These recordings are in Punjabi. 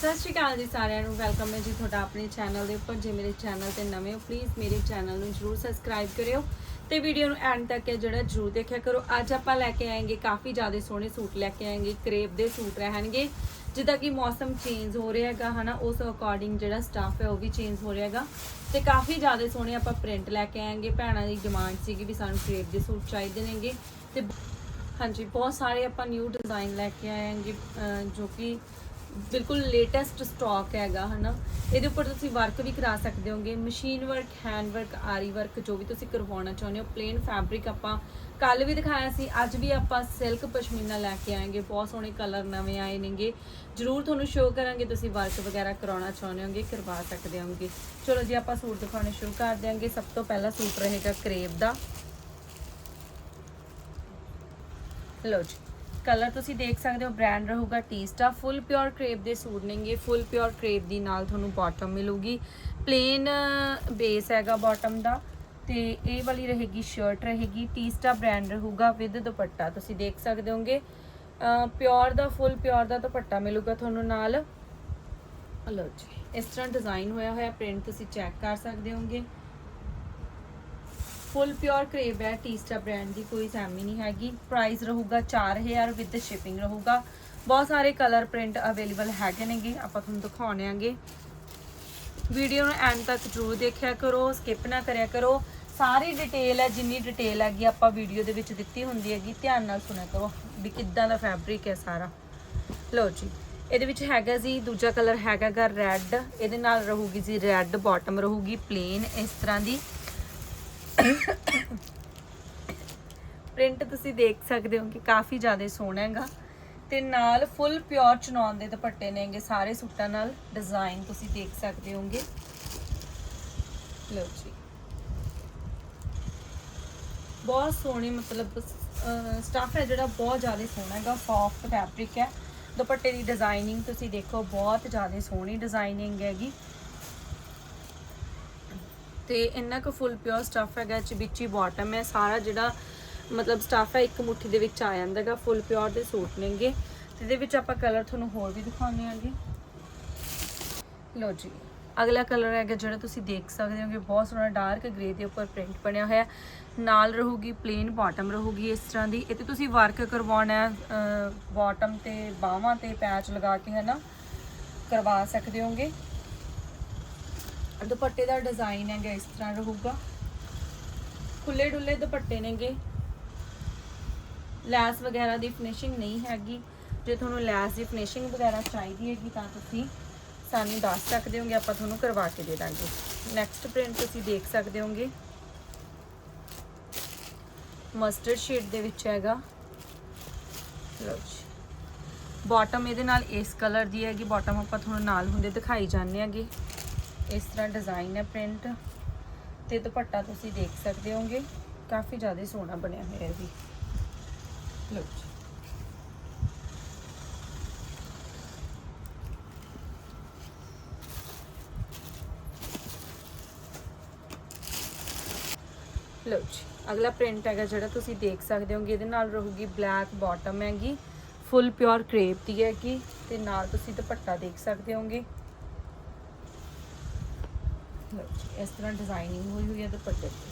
ਸਤਿ ਸ਼੍ਰੀ ਅਕਾਲ ਜੀ ਸਾਰਿਆਂ ਨੂੰ। ਵੈਲਕਮ ਹੈ ਜੀ ਤੁਹਾਡਾ ਆਪਣੇ ਚੈਨਲ ਦੇ ਉੱਪਰ। ਜੇ ਮੇਰੇ ਚੈਨਲ ਤੇ ਨਵੇਂ ਹੋ ਪਲੀਜ਼ ਮੇਰੇ ਚੈਨਲ ਨੂੰ ਜਰੂਰ ਸਬਸਕ੍ਰਾਈਬ ਕਰਿਓ ਤੇ ਵੀਡੀਓ ਨੂੰ ਐਂਡ ਤੱਕ ਹੈ ਜਿਹੜਾ ਜਰੂਰ ਦੇਖਿਆ ਕਰੋ। ਅੱਜ ਆਪਾਂ ਲੈ ਕੇ ਆਏਗੇ ਕਾਫੀ ਜ਼ਿਆਦਾ ਸੋਹਣੇ ਸੂਟ ਲੈ ਕੇ ਆਏਗੇ ਕਰੇਪ ਦੇ ਸੂਟ ਰਹਿਣਗੇ। ਜਿੱਦਾਂ ਕਿ ਮੌਸਮ ਚੇਂਜ ਹੋ ਰਿਹਾ ਹੈਗਾ, ਹਨਾ, ਉਸ ਅਕੋਰਡਿੰਗ ਜਿਹੜਾ ਸਟਾਫ ਹੈ ਉਹ ਵੀ ਚੇਂਜ ਹੋ ਰਿਹਾ ਹੈਗਾ। ਤੇ ਕਾਫੀ ਜ਼ਿਆਦਾ ਸੋਹਣੇ ਆਪਾਂ ਪ੍ਰਿੰਟ ਲੈ ਕੇ ਆਏਗੇ। ਭੈਣਾਂ ਦੀ ਡਿਮਾਂਡ ਸੀਗੀ ਵੀ ਸਾਨੂੰ ਕਰੇਪ ਦੇ ਸੂਟ ਚਾਹੀਦੇ ਨੇਗੇ। ਤੇ ਹਾਂਜੀ, ਬਹੁਤ ਸਾਰੇ ਆਪਾਂ ਨਿਊ ਡਿਜ਼ਾਈਨ ਲੈ ਕੇ ਆਏਗੇ ਜੋ ਕਿ ਬਿਲਕੁਲ ਲੇਟੈਸਟ ਸਟਾਕ ਹੈਗਾ, ਹਨਾ। ਇਹਦੇ ਉੱਪਰ ਤੁਸੀਂ ਵਰਕ ਵੀ ਕਰਾ ਸਕਦੇ ਹੋਗੇ। Machine work hand work aari work ਜੋ ਵੀ ਤੁਸੀਂ ਕਰਵਾਉਣਾ ਚਾਹੁੰਦੇ ਹੋ ਪਲੇਨ ਫੈਬਰਿਕ ਆਪਾਂ ਕੱਲ ਵੀ ਦਿਖਾਇਆ ਸੀ, ਅੱਜ ਵੀ ਆਪਾਂ ਸਿਲਕ ਪਸ਼ਮੀਨਾ ਲੈ ਕੇ ਆਏਗੇ। ਬਹੁਤ ਸੋਹਣੇ ਕਲਰ ਨਵੇਂ ਆਏ ਨੇਗੇ। ਜਰੂਰ ਤੁਹਾਨੂੰ ਸ਼ੋਅ ਕਰਾਂਗੇ, ਤੁਸੀਂ ਵਰਕ ਵਗੈਰਾ ਕਰਾਉਣਾ ਚਾਹੁੰਦੇ ਹੋਗੇ, ਕਰਵਾ ਸਕਦੇ ਹੋਗੇ। ਚਲੋ ਜੀ, ਆਪਾਂ ਸੂਟ ਦਿਖਾਉਣੇ ਸ਼ੁਰੂ ਕਰ ਦਿਆਂਗੇ। ਸਭ ਤੋਂ ਪਹਿਲਾ ਸੂਟ ਰਹੇਗਾ ਕਰੇਬ ਦਾ। ਲਓ ਜੀ। ਕਲਰ ਤੁਸੀਂ ਦੇਖ ਸਕਦੇ ਹੋ, ਬ੍ਰਾਂਡ ਰਹੂਗਾ ਟੀਸਟਾ। ਫੁੱਲ ਪਿਓਰ ਕ੍ਰੇਪ ਦੇ ਸੂਟ ਨੇਗੇ ਫੁੱਲ ਪਿਓਰ ਕ੍ਰੇਪ ਦੀ ਨਾਲ ਤੁਹਾਨੂੰ ਬਾਟਮ ਮਿਲੂਗੀ। ਪਲੇਨ ਬੇਸ ਹੈਗਾ ਬਾਟਮ ਦਾ ਤੇ ਇਹ ਵਾਲੀ ਰਹੇਗੀ ਸ਼ਰਟ ਰਹੇਗੀ। ਟੀਸਟਾ ਬ੍ਰਾਂਡ ਰਹੂਗਾ ਵਿਦ ਦੁਪੱਟਾ, ਤੁਸੀਂ ਦੇਖ ਸਕਦੇ ਹੋਗੇ। ਪਿਓਰ ਦਾ, ਫੁੱਲ ਪਿਓਰ ਦਾ ਦੁਪੱਟਾ ਮਿਲੂਗਾ ਤੁਹਾਨੂੰ ਨਾਲ। ਲਓ ਜੀ, ਇਸ ਤਰ੍ਹਾਂ ਡਿਜ਼ਾਈਨ ਹੋਇਆ ਹੋਇਆ ਪ੍ਰਿੰਟ ਤੁਸੀਂ ਚੈੱਕ ਕਰ ਸਕਦੇ ਹੋਗੇ। ਫੁੱਲ ਪਿਓਰ ਕਰੇਬ ਹੈ, ਟੀਸਟਾ ਬ੍ਰਾਂਡ ਦੀ ਕੋਈ ਸੈਮੀ ਨਹੀਂ ਹੈਗੀ। ਪ੍ਰਾਈਸ ਰਹੂਗਾ 4000 ਵਿਦ ਸ਼ਿਪਿੰਗ ਰਹੂਗਾ। ਬਹੁਤ ਸਾਰੇ ਕਲਰ ਪ੍ਰਿੰਟ ਅਵੇਲੇਬਲ ਹੈਗੇ ਨੇਗੇ, ਆਪਾਂ ਤੁਹਾਨੂੰ ਦਿਖਾਉਣੇ ਆਂਗੇ। ਵੀਡੀਓ ਨੂੰ ਐਂਡ ਤੱਕ ਜ਼ਰੂਰ ਦੇਖਿਆ ਕਰੋ ਸਕਿਪ ਨਾ ਕਰਿਆ ਕਰੋ। ਸਾਰੀ ਡਿਟੇਲ ਹੈ, ਜਿੰਨੀ ਡਿਟੇਲ ਹੈਗੀ ਆਪਾਂ ਵੀਡੀਓ ਦੇ ਵਿੱਚ ਦਿੱਤੀ ਹੁੰਦੀ ਹੈਗੀ, ਧਿਆਨ ਨਾਲ ਸੁਣਿਆ ਕਰੋ ਵੀ ਕਿੱਦਾਂ ਦਾ ਫੈਬਰਿਕ ਹੈ ਸਾਰਾ। ਲਓ ਜੀ, ਇਹਦੇ ਵਿੱਚ ਹੈਗਾ ਜੀ, ਦੂਜਾ ਕਲਰ ਹੈਗਾਗਾ ਰੈੱਡ ਇਹਦੇ ਨਾਲ ਰਹੂਗੀ ਜੀ ਰੈੱਡ ਬਾਟਮ ਰਹੂਗੀ ਪਲੇਨ ਇਸ ਤਰ੍ਹਾਂ ਦੀ। ਪ੍ਰਿੰਟ ਤੁਸੀਂ ਦੇਖ ਸਕਦੇ ਹੋ ਕਿ ਕਾਫੀ ਜ਼ਿਆਦਾ ਸੋਹਣਾ ਹੈਗਾ। ਤੇ ਨਾਲ ਫੁੱਲ ਪਿਓਰ ਚਨੌਨ ਦੇ ਦੁਪੱਟੇ ਨੇਗੇ ਸਾਰੇ ਸੂਟਾਂ ਨਾਲ ਡਿਜ਼ਾਈਨ ਤੁਸੀਂ ਦੇਖ ਸਕਦੇ ਹੋਗੇ। ਲਓ ਜੀ। ਬਹੁਤ ਸੋਹਣੀ ਮਤਲਬ ਸਟਫ ਹੈ ਜਿਹੜਾ ਬਹੁਤ ਜ਼ਿਆਦਾ ਸੋਹਣਾ ਹੈਗਾ ਸੌਫਟ ਫੈਬਰਿਕ ਹੈ। ਦੁਪੱਟੇ ਦੀ ਡਿਜ਼ਾਈਨਿੰਗ ਤੁਸੀਂ ਦੇਖੋ, ਬਹੁਤ ਜ਼ਿਆਦਾ ਸੋਹਣੀ ਡਿਜ਼ਾਈਨਿੰਗ ਹੈਗੀ। ਤੇ ਇੰਨਾ ਕੁ ਫੁੱਲ ਪਿਓਰ ਸਟਫ ਹੈਗਾ ਚ ਵਿੱਚ ਹੀ ਬਾਟਮ ਹੈ, ਸਾਰਾ ਜਿਹੜਾ ਮਤਲਬ ਸਟਫ ਹੈ, ਇੱਕ ਮੁੱਠੀ ਦੇ ਵਿੱਚ ਆ ਜਾਂਦਾ ਹੈਗਾ ਫੁੱਲ ਪਿਓਰ ਦੇ ਸੂਟ ਨੇਗੇ ਤੇ ਇਹਦੇ ਵਿੱਚ ਆਪਾਂ ਕਲਰ ਤੁਹਾਨੂੰ ਹੋਰ ਵੀ ਦਿਖਾਉਂਦੇ ਆਂਗੇ ਲਓ ਜੀ, ਅਗਲਾ ਕਲਰ ਹੈਗਾ ਜਿਹੜਾ ਤੁਸੀਂ ਦੇਖ ਸਕਦੇ ਹੋਗੇ, ਬਹੁਤ ਸੋਹਣਾ ਡਾਰਕ ਗ੍ਰੇ ਦੇ ਉੱਪਰ ਪ੍ਰਿੰਟ ਬਣਿਆ ਹੋਇਆ। ਨਾਲ ਰਹੂਗੀ ਪਲੇਨ ਬਾਟਮ ਰਹੂਗੀ ਇਸ ਤਰ੍ਹਾਂ ਦੀ। ਇਹ ਤੇ ਤੁਸੀਂ ਵਰਕ ਕਰਵਾਉਣਾ ਹੈ ਬਾਟਮ ਤੇ ਬਾਹਾਂ ਤੇ ਪੈਚ ਲਗਾ ਕੇ ਹਨਾ, ਕਰਵਾ ਸਕਦੇ ਹੋਗੇ। ਦੁਪੱਟੇ ਦਾ ਡਿਜ਼ਾਈਨ ਹੈਗਾ, ਇਸ ਤਰ੍ਹਾਂ ਰਹੂਗਾ। ਖੁੱਲੇ ਡੁੱਲੇ ਦੁਪੱਟੇ ਨੇਗੇ। ਲੈਸ ਵਗੈਰਾ ਦੀ ਫਿਨਿਸ਼ਿੰਗ ਨਹੀਂ ਹੈਗੀ। ਜੇ ਤੁਹਾਨੂੰ ਲੈਸ ਦੀ ਫਿਨਿਸ਼ਿੰਗ ਵਗੈਰਾ ਚਾਹੀਦੀ ਹੈਗੀ ਤਾਂ ਤੁਸੀਂ ਸਾਨੂੰ ਦੱਸ ਸਕਦੇ ਹੋਗੇ, ਆਪਾਂ ਤੁਹਾਨੂੰ ਕਰਵਾ ਕੇ ਦੇ ਦਾਂਗੇ। ਨੈਕਸਟ ਪ੍ਰਿੰਟ ਤੁਸੀਂ ਦੇਖ ਸਕਦੇ ਹੋਗੇ। ਮਸਟਰਡ ਸ਼ੇਡ ਦੇ ਵਿੱਚ ਹੈਗਾ। ਲਓ ਜੀ। ਬਾਟਮ ਇਹਦੇ ਨਾਲ ਇਸ ਕਲਰ ਦੀ ਹੈਗੀ। ਬਾਟਮ ਆਪਾਂ ਤੁਹਾਨੂੰ ਨਾਲ ਹੁੰਦੇ ਦਿਖਾਈ ਜਾਂਦੇ ਹੈਗੇ। ਇਸ ਤਰ੍ਹਾਂ ਡਿਜ਼ਾਈਨ ਹੈ ਪ੍ਰਿੰਟ ਤੇ ਦੁਪੱਟਾ ਤੁਸੀਂ ਦੇਖ ਸਕਦੇ ਹੋਗੇ। ਕਾਫੀ ਜ਼ਿਆਦਾ ਸੋਹਣਾ ਬਣਿਆ ਹੋਇਆ ਜੀ ਵੀ। ਲਓ ਜੀ। ਲਓ ਜੀ। ਅਗਲਾ ਪ੍ਰਿੰਟ ਹੈਗਾ ਜਿਹੜਾ ਤੁਸੀਂ ਦੇਖ ਸਕਦੇ ਹੋਗੇ। ਇਹਦੇ ਨਾਲ ਰਹੂਗੀ ਬਲੈਕ ਬਾਟਮ ਹੈਗੀ। ਫੁੱਲ ਪਿਓਰ ਕ੍ਰੇਪ ਦੀ ਹੈਗੀ। ਤੇ ਨਾਲ ਤੁਸੀਂ ਦੁਪੱਟਾ ਦੇਖ ਸਕਦੇ ਹੋਗੇ। ਇਸ ਤਰ੍ਹਾਂ ਡਿਜ਼ਾਈਨਿੰਗ ਹੋਈ ਹੋਈ ਹੈ ਦੁਪੱਟੇ ਤੇ।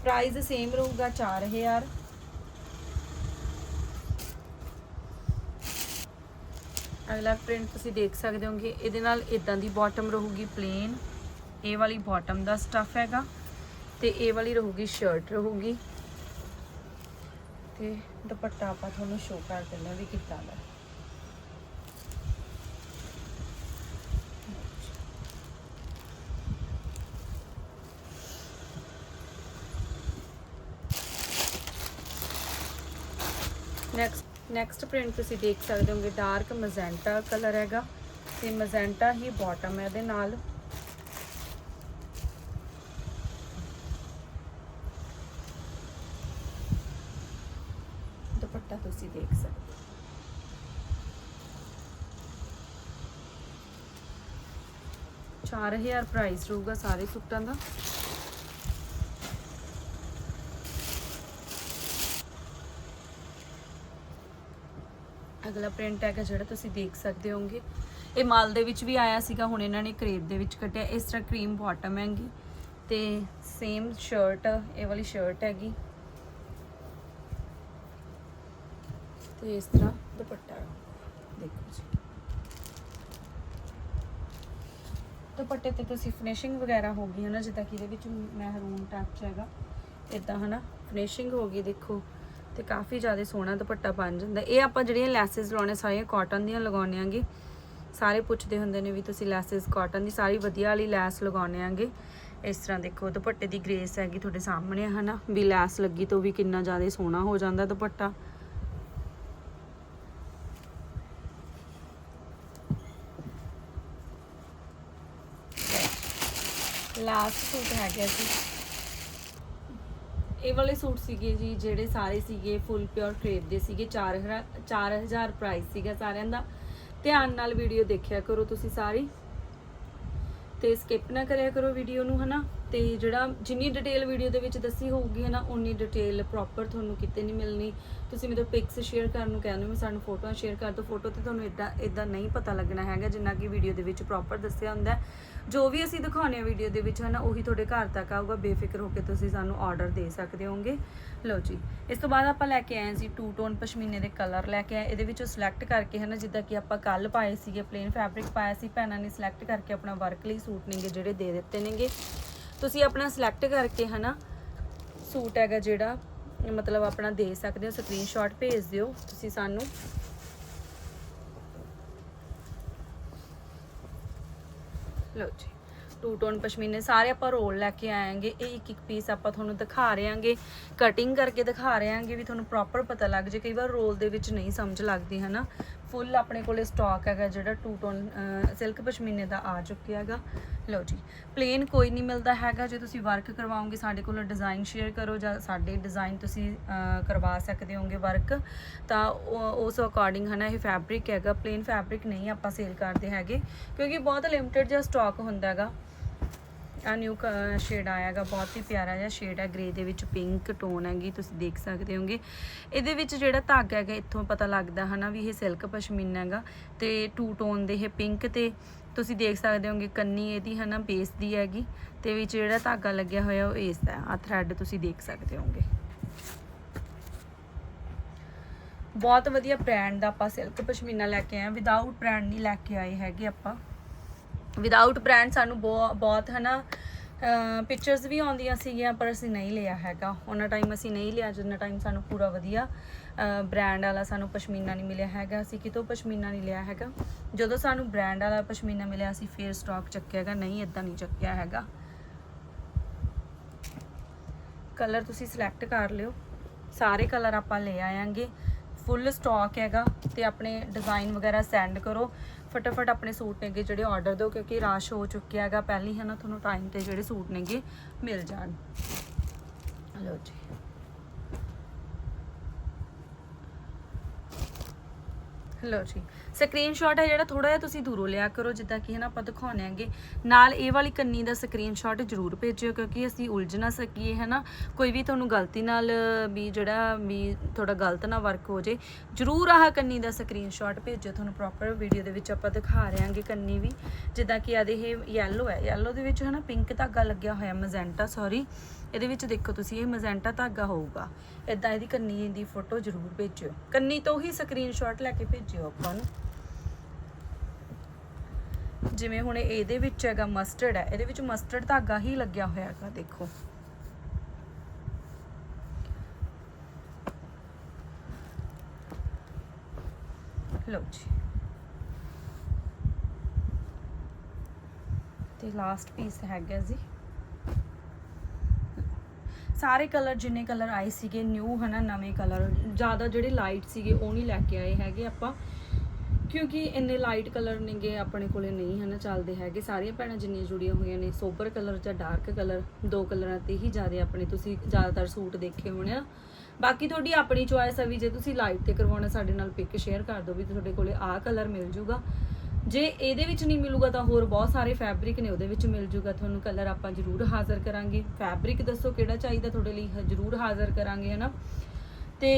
ਪ੍ਰਾਈਸ ਸੇਮ ਰਹੂਗਾ 4000 ਅਗਲਾ ਪ੍ਰਿੰਟ ਤੁਸੀਂ ਦੇਖ ਸਕਦੇ ਹੋਗੇ, ਇਹਦੇ ਨਾਲ ਇਦਾਂ ਦੀ ਬਾਟਮ ਰਹੂਗੀ ਪਲੇਨ ਇਹ ਵਾਲੀ ਬਾਟਮ ਦਾ ਸਟਫ ਹੈਗਾ ਤੇ ਇਹ ਵਾਲੀ ਰਹੂਗੀ ਸ਼ਰਟ ਰਹੂਗੀ। ਤੇ ਦੁਪੱਟਾ ਆਪਾਂ ਤੁਹਾਨੂੰ ਸ਼ੋਅ ਕਰ ਦਿੰਦੇ ਹਾਂ ਵੀ ਕਿੱਦਾਂ ਦਾ ਨੈਕਸਟ ਨੈਕਸਟ ਪ੍ਰਿੰਟ ਤੁਸੀਂ ਦੇਖ ਸਕਦੇ ਹੋਗੇ ਡਾਰਕ ਮਜ਼ੈਂਟਾ ਕਲਰ ਹੈਗਾ ਤੇ ਮਜ਼ੈਂਟਾ ਹੀ ਬਾਟਮ ਹੈ ਇਹਦੇ ਨਾਲ ਦੁਪੱਟਾ ਤੁਸੀਂ ਦੇਖ ਸਕਦੇ ਹੋ। ਚਾਰ ਹਜ਼ਾਰ ਪ੍ਰਾਈਸ ਰਹੂਗਾ ਸਾਰੇ ਸੂਟਾਂ ਦਾ ਅਗਲਾ ਪ੍ਰਿੰਟ ਹੈਗਾ ਜਿਹੜਾ ਤੁਸੀਂ ਦੇਖ ਸਕਦੇ ਹੋਗੇ ਇਹ ਮਾਲ ਦੇ ਵਿੱਚ ਵੀ ਆਇਆ ਸੀਗਾ, ਹੁਣ ਇਹਨਾਂ ਨੇ ਕਰੇਪ ਦੇ ਵਿੱਚ ਕੱਟਿਆ। ਇਸ ਤਰ੍ਹਾਂ ਕਰੀਮ ਬਾਟਮ ਹੈਗੀ ਤੇ ਸੇਮ ਸ਼ਰਟ ਇਹ ਵਾਲੀ ਸ਼ਰਟ ਹੈਗੀ। ਤੇ ਇਸ ਤਰ੍ਹਾਂ ਦੁਪੱਟਾ। ਦੇਖੋ ਜੀ। ਦੁਪੱਟੇ ਤੇ ਤੁਸੀਂ ਫਿਨਿਸ਼ਿੰਗ ਵਗੈਰਾ ਹੋ ਗਈ ਹੈ ਨਾ, ਜਿੱਦਾਂ ਕਿ ਇਹਦੇ ਵਿੱਚ ਮਹਿਰੂਨ ਟੱਚ ਹੈਗਾ। ਇਦਾਂ ਹਨਾ ਫਿਨਿਸ਼ਿੰਗ ਹੋ ਗਈ, ਦੇਖੋ। ਤੇ ਕਾਫੀ ਜ਼ਿਆਦਾ ਸੋਹਣਾ ਦੁਪੱਟਾ ਬਣ ਜਾਂਦਾ। ਇਹ ਆਪਾਂ ਜਿਹੜੀਆਂ ਲੈਸਸ ਲਾਉਣੇ, ਸਾਰੀਆਂ ਕਾਟਨ ਦੀਆਂ ਲਗਾਉਣੇ ਆਂਗੇ। ਸਾਰੇ ਪੁੱਛਦੇ ਹੁੰਦੇ ਨੇ ਵੀ ਤੁਸੀਂ ਲੈਸਸ ਕਾਟਨ ਦੀ ਸਾਰੀ ਵਧੀਆ ਵਾਲੀ ਲੈਸ ਲਗਾਉਣੇ ਆਂਗੇ। ਇਸ ਤਰ੍ਹਾਂ ਦੇਖੋ, ਦੁਪੱਟੇ ਦੀ ਗ੍ਰੇਸ ਹੈਗੀ ਤੁਹਾਡੇ ਸਾਹਮਣੇ, ਹਨਾ? ਵੀ ਲੈਸ ਲੱਗੀ ਤੋਂ ਵੀ ਕਿੰਨਾ ਜ਼ਿਆਦਾ ਸੋਹਣਾ ਹੋ ਜਾਂਦਾ ਦੁਪੱਟਾ। ਲਾਸਟ ਸੂਟ ਹੈਗਾ ਜੀ। ਇਹ ਵਾਲੇ ਸੂਟ ਸੀਗੇ ਜੀ, ਜਿਹੜੇ ਸਾਰੇ ਸੀਗੇ ਫੁੱਲ ਪਿਓਰ ਕ੍ਰੇਪ ਦੇ ਸੀਗੇ 4000 4000 ਪ੍ਰਾਈਸ ਸੀਗਾ ਸਾਰਿਆਂ ਦਾ। ਧਿਆਨ ਨਾਲ ਵੀਡੀਓ ਦੇਖਿਆ ਕਰੋ ਤੁਸੀਂ ਸਾਰੀ। ਤੇ ਸਕਿਪ ਨਾ ਕਰਿਆ ਕਰੋ ਵੀਡੀਓ ਨੂੰ, ਹਨਾ? ਤੇ ਜਿਹੜਾ ਜਿੰਨੀ ਡਿਟੇਲ ਵੀਡੀਓ ਦੇ ਵਿੱਚ ਦੱਸੀ ਹੋਊਗੀ ਨਾ ਉਨੀ ਡਿਟੇਲ ਪ੍ਰੋਪਰ ਤੁਹਾਨੂੰ ਕਿਤੇ ਨਹੀਂ ਮਿਲਣੀ। ਤੁਸੀਂ ਮੇਰੇ ਪਿਕਸ ਸ਼ੇਅਰ ਕਰਨ ਨੂੰ ਕਹਿੰਦੇ ਹੋ ਸਾਨੂੰ ਫੋਟੋਆਂ ਸ਼ੇਅਰ ਕਰ ਦਿਓ। ਫੋਟੋ ਤੇ ਤੁਹਾਨੂੰ ਇਦਾਂ ਇਦਾਂ ਨਹੀਂ ਪਤਾ ਲੱਗਣਾ ਹੈਗਾ, ਜਿੰਨਾ ਕਿ ਵੀਡੀਓ ਦੇ ਵਿੱਚ ਪ੍ਰੋਪਰ ਦੱਸਿਆ ਹੁੰਦਾ ਜੋ ਵੀ ਅਸੀਂ ਦਿਖਾਉਂਦੇ ਆ ਵੀਡੀਓ ਦੇ ਵਿੱਚ, ਹਨਾ, ਉਹੀ ਤੁਹਾਡੇ ਘਰ ਤੱਕ ਆਊਗਾ। ਬੇਫਿਕਰ ਹੋ ਕੇ ਤੁਸੀਂ ਸਾਨੂੰ ਆਰਡਰ ਦੇ ਸਕਦੇ ਹੋਗੇ ਲਓ ਜੀ, ਇਸ ਤੋਂ ਬਾਅਦ ਆਪਾਂ ਲੈ ਕੇ ਆਏ ਸੀ ਟੂ ਟੋਨ ਪਸ਼ਮੀਨੇ ਦੇ ਕਲਰ ਲੈ ਕੇ ਆਏ। ਇਹਦੇ ਵਿੱਚੋਂ ਸਿਲੈਕਟ ਕਰਕੇ, ਹਨਾ, ਜਿੱਦਾਂ ਕਿ ਆਪਾਂ ਕੱਲ ਪਾਏ ਸੀਗੇ ਪਲੇਨ ਫੈਬਰਿਕ ਪਾਇਆ ਸੀ। ਭੈਣਾਂ ਨੇ ਸਿਲੈਕਟ ਕਰਕੇ ਆਪਣਾ ਵਰਕ ਲਈ ਸੂਟ ਨੇਗੇ, ਜਿਹੜੇ ਦੇ ਦਿੱਤੇ ਨੇਗੇ। ਤੁਸੀਂ ਆਪਣਾ ਸਿਲੈਕਟ ਕਰਕੇ ਹਨਾ ਸੂਟ ਹੈਗਾ ਜਿਹੜਾ, ਮਤਲਬ ਆਪਣਾ ਦੇ ਸਕਦੇ ਹੋ ਸਕਰੀਨਸ਼ਾਟ ਭੇਜ ਦਿਓ ਤੁਸੀਂ ਸਾਨੂੰ। ਲਓ ਜੀ ਟੂ ਟੋਨ ਪਸ਼ਮੀਨੇ ਸਾਰੇ ਆਪਾਂ ਰੋਲ ਲੈ ਕੇ ਆਏਗੇ, ਇਹ ਇੱਕ ਇੱਕ ਪੀਸ ਆਪਾਂ ਤੁਹਾਨੂੰ ਦਿਖਾ ਰਹੇ ਆਂਗੇ ਕਟਿੰਗ ਕਰਕੇ ਦਿਖਾ ਰਹੇ ਆਂਗੇ ਵੀ ਤੁਹਾਨੂੰ ਪ੍ਰੋਪਰ ਪਤਾ ਲੱਗ ਜੇ, ਕਈ ਵਾਰ ਰੋਲ ਦੇ ਵਿੱਚ ਨਹੀਂ ਸਮਝ ਲੱਗਦੀ ਹਨਾ। ਫੁੱਲ ਆਪਣੇ ਕੋਲੇ ਸਟਾਕ ਹੈਗਾ ਜਿਹੜਾ ਟੂ ਟੋਨ ਸਿਲਕ ਪਸ਼ਮੀਨੇ ਦਾ ਆ ਚੁੱਕਿਆ ਹੈਗਾ। ਲਓ ਜੀ ਪਲੇਨ ਕੋਈ ਨਹੀਂ ਮਿਲਦਾ ਹੈਗਾ। ਜੇ ਤੁਸੀਂ ਵਰਕ ਕਰਵਾਓਗੇ, ਸਾਡੇ ਕੋਲ ਡਿਜ਼ਾਈਨ ਸ਼ੇਅਰ ਕਰੋ ਜਾਂ ਸਾਡੇ ਡਿਜ਼ਾਈਨ ਤੁਸੀਂ ਕਰਵਾ ਸਕਦੇ ਹੋਗੇ ਵਰਕ ਤਾਂ ਉਹ- ਉਸ ਅਕੋਰਡਿੰਗ ਹਨਾ, ਇਹ ਫੈਬਰਿਕ ਹੈਗਾ। ਪਲੇਨ ਫੈਬਰਿਕ ਨਹੀਂ ਆਪਾਂ ਸੇਲ ਕਰਦੇ ਹੈਗੇ, ਕਿਉਂਕਿ ਬਹੁਤ ਲਿਮਟਿਡ ਜਿਹਾ ਸਟਾਕ ਹੁੰਦਾ ਹੈਗਾ। ਆ ਨਿਊ ਸ਼ੇਡ ਆਇਆਗਾ ਬਹੁਤ ਹੀ ਪਿਆਰਾ ਜਿਹਾ ਸ਼ੇਡ ਹੈ ਗ੍ਰੇ ਦੇ ਵਿੱਚ ਪਿੰਕ ਟੋਨ ਹੈਗੀ, ਤੁਸੀਂ ਦੇਖ ਸਕਦੇ ਹੋਗੇ। ਇਹਦੇ ਵਿੱਚ ਜਿਹੜਾ ਧਾਗਾ ਹੈਗਾ, ਇੱਥੋਂ ਪਤਾ ਲੱਗਦਾ ਹਨਾ ਵੀ ਇਹ ਸਿਲਕ ਪਸ਼ਮੀਨਾ ਹੈਗਾ ਤੇ ਟੂ ਟੋਨ ਦੇ ਇਹ ਪਿੰਕ ਤੇ ਤੁਸੀਂ ਦੇਖ ਸਕਦੇ ਹੋਗੇ ਕੰਨੀ ਇਹਦੀ ਹਨਾ ਬੇਸ ਦੀ ਹੈਗੀ ਤੇ ਵਿੱਚ ਜਿਹੜਾ ਧਾਗਾ ਲੱਗਿਆ ਹੋਇਆ ਉਹ ਇਸ ਦਾ ਆ ਥ੍ਰੈਡ ਤੁਸੀਂ ਦੇਖ ਸਕਦੇ ਹੋਗੇ। ਬਹੁਤ ਵਧੀਆ ਬ੍ਰਾਂਡ ਦਾ ਆਪਾਂ ਸਿਲਕ ਪਸ਼ਮੀਨਾ ਲੈ ਕੇ ਆਏ ਵਿਦਆਊਟ ਬ੍ਰਾਂਡ ਨਹੀਂ ਲੈ ਕੇ ਆਏ ਹੈਗੇ ਆਪਾਂ। ਵਿਦਆਊਟ ਬ੍ਰਾਂਡ ਸਾਨੂੰ ਬਹੁ- ਬਹੁਤ ਹਨਾ ਪਿਕਚਰਸ ਵੀ ਆਉਂਦੀਆਂ ਸੀਗੀਆਂ, ਪਰ ਅਸੀਂ ਨਹੀਂ ਲਿਆ ਹੈਗਾ। ਉਹਨਾਂ ਟਾਈਮ ਅਸੀਂ ਨਹੀਂ ਲਿਆ, ਜਿੰਨਾ ਟਾਈਮ ਸਾਨੂੰ ਪੂਰਾ ਵਧੀਆ ਬ੍ਰਾਂਡ ਵਾਲਾ ਸਾਨੂੰ ਪਸ਼ਮੀਨਾ ਨਹੀਂ ਮਿਲਿਆ ਹੈਗਾ। ਅਸੀਂ ਕਿਤੋਂ ਪਸ਼ਮੀਨਾ ਨਹੀਂ ਲਿਆ ਹੈਗਾ। ਜਦੋਂ ਸਾਨੂੰ ਬ੍ਰਾਂਡ ਵਾਲਾ ਪਸ਼ਮੀਨਾ ਮਿਲਿਆ, ਅਸੀਂ ਫੇਰ ਸਟਾਕ ਚੱਕਿਆ ਹੈਗਾ। ਨਹੀਂ ਇਦਾਂ ਨਹੀਂ ਚੱਕਿਆ ਹੈਗਾ। ਕਲਰ ਤੁਸੀਂ ਸਿਲੈਕਟ ਕਰ ਲਿਓ। ਸਾਰੇ ਕਲਰ ਆਪਾਂ ਲੈ ਆਵਾਂਗੇ ਫੁੱਲ ਸਟਾਕ ਹੈਗਾ ਤੇ ਆਪਣੇ ਡਿਜ਼ਾਈਨ ਵਗੈਰਾ ਸੈਂਡ ਕਰੋ। ਫਟਾਫਟ ਆਪਣੇ ਸੂਟ ਨੇਗੇ ਜਿਹੜੇ ਆਰਡਰ ਦਿਓ, ਕਿਉਂਕਿ ਰਸ਼ ਹੋ ਚੁੱਕਿਆ ਹੈਗਾ। ਪਹਿਲੀ ਹੈ ਨਾ ਤੁਹਾਨੂੰ ਟਾਈਮ ਤੇ ਜਿਹੜੇ ਸੂਟ ਨੇਗੇ ਮਿਲ ਜਾਣ। ਲਓ ਜੀ। ਲਓ ਜੀ। ਸਕਰੀਨਸ਼ਾਟ ਹੈ ਜਿਹੜਾ ਥੋੜਾ ਜਿਹਾ ਤੁਸੀਂ ਦੂਰੋਂ ਲਿਆ ਕਰੋ, ਜਿੱਦਾਂ ਕਿ ਹਨਾ ਆਪਾਂ ਦਿਖਾਉਣੇ ਆਂਗੇ ਨਾਲ ਇਹ ਵਾਲੀ ਕੰਨੀ ਦਾ ਸਕਰੀਨਸ਼ਾਟ ਜ਼ਰੂਰ ਭੇਜਿਓ, ਕਿਉਂਕਿ ਅਸੀਂ ਉਲਝ ਨਾ ਸਕੀਏ ਹਨਾ ਕੋਈ ਵੀ ਤੁਹਾਨੂੰ ਗਲਤੀ ਨਾਲ ਵੀ ਜਿਹੜਾ ਵੀ ਥੋੜਾ ਗਲਤ ਨਾ ਵਰਕ ਹੋ ਜੇ ਜ਼ਰੂਰ ਆਹ ਕੰਨੀ ਦਾ ਸਕਰੀਨਸ਼ਾਟ ਭੇਜਿਓ। ਤੁਹਾਨੂੰ ਪ੍ਰੋਪਰ ਵੀਡੀਓ ਦੇ ਵਿੱਚ ਆਪਾਂ ਦਿਖਾ ਰਹੇ ਆਂਗੇ ਕੰਨੀ ਵੀ। ਜਿੱਦਾਂ ਕਿ ਆਦੇ ਇਹ ਯੈਲੋ ਹੈ। ਯੈਲੋ ਦੇ ਵਿੱਚ ਹਨਾ ਪਿੰਕ ਧਾਗਾ ਲੱਗਿਆ ਹੋਇਆ ਮਜ਼ੈਂਟਾ ਸੌਰੀ ਇਹਦੇ ਵਿੱਚ ਦੇਖੋ ਤੁਸੀਂ, ਇਹ ਮਜ਼ੈਂਟਾ ਧਾਗਾ ਹੋਊਗਾ। ਇਦਾਂ ਇਹਦੀ ਕੰਨੀ ਦੀ ਫੋਟੋ ਜ਼ਰੂਰ ਭੇਜਿਓ। ਕੰਨੀ ਤੋਂ ਹੀ ਸਕਰੀਨਸ਼ਾਟ ਲੈ ਕੇ ਭੇਜਿਓ। ਆਪਾਂ ਨੂੰ। ਜਿਵੇਂ ਹੁਣ ਇਹਦੇ ਵਿੱਚ ਹੈਗਾ ਮਸਟਰਡ ਹੈ, ਇਹਦੇ ਵਿੱਚ ਮਸਟਰਡ ਧਾਗਾ ਹੀ ਲੱਗਿਆ ਹੋਇਆ ਹੈਗਾ, ਦੇਖੋ। ਲਓ ਜੀ। ਤੇ ਲਾਸਟ ਪੀਸ ਹੈਗਾ ਜੀ। ਸਾਰੇ ਕਲਰ ਜਿੰਨੇ ਕਲਰ ਆਏ ਸੀਗੇ ਨਿਊ ਹਨਾ, ਨਵੇਂ ਕਲਰ ਜ਼ਿਆਦਾ ਜਿਹੜੇ ਲਾਈਟ ਸੀਗੇ, ਉਹ ਨਹੀਂ ਲੈ ਕੇ ਆਏ ਹੈਗੇ ਆਪਾਂ। ਕਿਉਂਕਿ ਇੰਨੇ ਲਾਈਟ ਕਲਰ ਨੇਗੇ ਆਪਣੇ ਕੋਲੇ ਨਹੀਂ ਹਨਾ ਚੱਲਦੇ ਹੈਗੇ। ਸਾਰੀਆਂ ਭੈਣਾਂ ਜਿੰਨੀਆਂ ਜੁੜੀਆਂ ਹੋਈਆਂ ਨੇ ਸੋਬਰ ਕਲਰ ਜਾਂ ਡਾਰਕ ਕਲਰ ਦੋ ਕਲਰਾਂ ਤੇ ਹੀ ਜ਼ਿਆਦਾ ਆਪਣੇ ਤੁਸੀਂ ਜ਼ਿਆਦਾਤਰ ਸੂਟ ਦੇਖੇ ਹੋਣੇ ਆ। ਬਾਕੀ ਤੁਹਾਡੀ ਆਪਣੀ ਚੁਆਇਸ ਆ ਵੀ ਜੇ ਤੁਸੀਂ ਲਾਈਟ ਤੇ ਕਰਵਾਉਣਾ, ਸਾਡੇ ਨਾਲ ਪਿਕ ਸ਼ੇਅਰ ਕਰ ਦਿਓ ਵੀ ਤੁਹਾਡੇ ਕੋਲੇ ਆਹ ਕਲਰ ਮਿਲ ਜੂਗਾ। ਜੇ ਇਹਦੇ ਵਿੱਚ ਨਹੀਂ ਮਿਲੂਗਾ ਤਾਂ ਹੋਰ ਬਹੁਤ ਸਾਰੇ ਫੈਬਰਿਕ ਨੇ ਉਹਦੇ ਵਿੱਚ ਮਿਲ ਜੂਗਾ। ਤੁਹਾਨੂੰ ਕਲਰ ਆਪਾਂ ਜ਼ਰੂਰ ਹਾਜ਼ਰ ਕਰਾਂਗੇ। ਫੈਬਰਿਕ ਦੱਸੋ ਕਿਹੜਾ ਚਾਹੀਦਾ ਤੁਹਾਡੇ ਲਈ? ਜ਼ਰੂਰ ਹਾਜ਼ਰ ਕਰਾਂਗੇ, ਹਨਾ? ਤੇ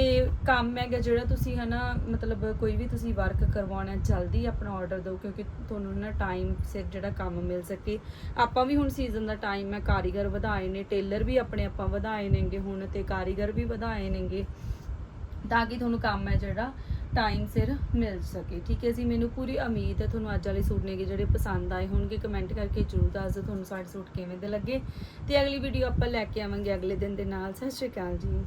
ਕੰਮ ਹੈਗਾ ਜਿਹੜਾ ਤੁਸੀਂ, ਹਨਾ, ਮਤਲਬ ਕੋਈ ਵੀ ਤੁਸੀਂ ਵਰਕ ਕਰਵਾਉਣਾ, ਜਲਦੀ ਆਪਣਾ ਆਰਡਰ ਦਿਓ ਕਿਉਂਕਿ ਤੁਹਾਨੂੰ ਨਾ ਟਾਈਮ ਸਿਰ ਜਿਹੜਾ ਕੰਮ ਮਿਲ ਸਕੇ। ਆਪਾਂ ਵੀ ਹੁਣ ਸੀਜ਼ਨ ਦਾ ਟਾਈਮ ਹੈ, ਕਾਰੀਗਰ ਵਧਾਏ ਨੇ ਟੇਲਰ ਵੀ ਆਪਣੇ ਆਪਾਂ ਵਧਾਏ ਨੇਗੇ ਹੁਣ ਤੇ ਕਾਰੀਗਰ ਵੀ ਵਧਾਏ ਨੇਗੇ ਤਾਂ ਕਿ ਤੁਹਾਨੂੰ ਕੰਮ ਹੈ ਜਿਹੜਾ ਟਾਈਮ ਸਿਰ ਮਿਲ ਸਕੇ। ਠੀਕ ਹੈ ਜੀ, ਮੈਨੂੰ ਪੂਰੀ ਉਮੀਦ ਹੈ ਤੁਹਾਨੂੰ ਅੱਜ ਵਾਲੇ ਸੂਟ ਨੇਗੇ ਜਿਹੜੇ ਪਸੰਦ ਆਏ ਹੋਣਗੇ ਕਮੈਂਟ ਕਰਕੇ ਜਰੂਰ ਦੱਸ ਦਿਓ ਤੁਹਾਨੂੰ ਸਾਡੇ ਸੂਟ ਕਿਵੇਂ ਦੇ ਲੱਗੇ। ਤੇ ਅਗਲੀ ਵੀਡੀਓ ਆਪਾਂ ਲੈ ਕੇ ਆਵਾਂਗੇ ਅਗਲੇ ਦਿਨ ਦੇ ਨਾਲ। ਸਤਿ ਸ਼੍ਰੀ ਅਕਾਲ ਜੀ।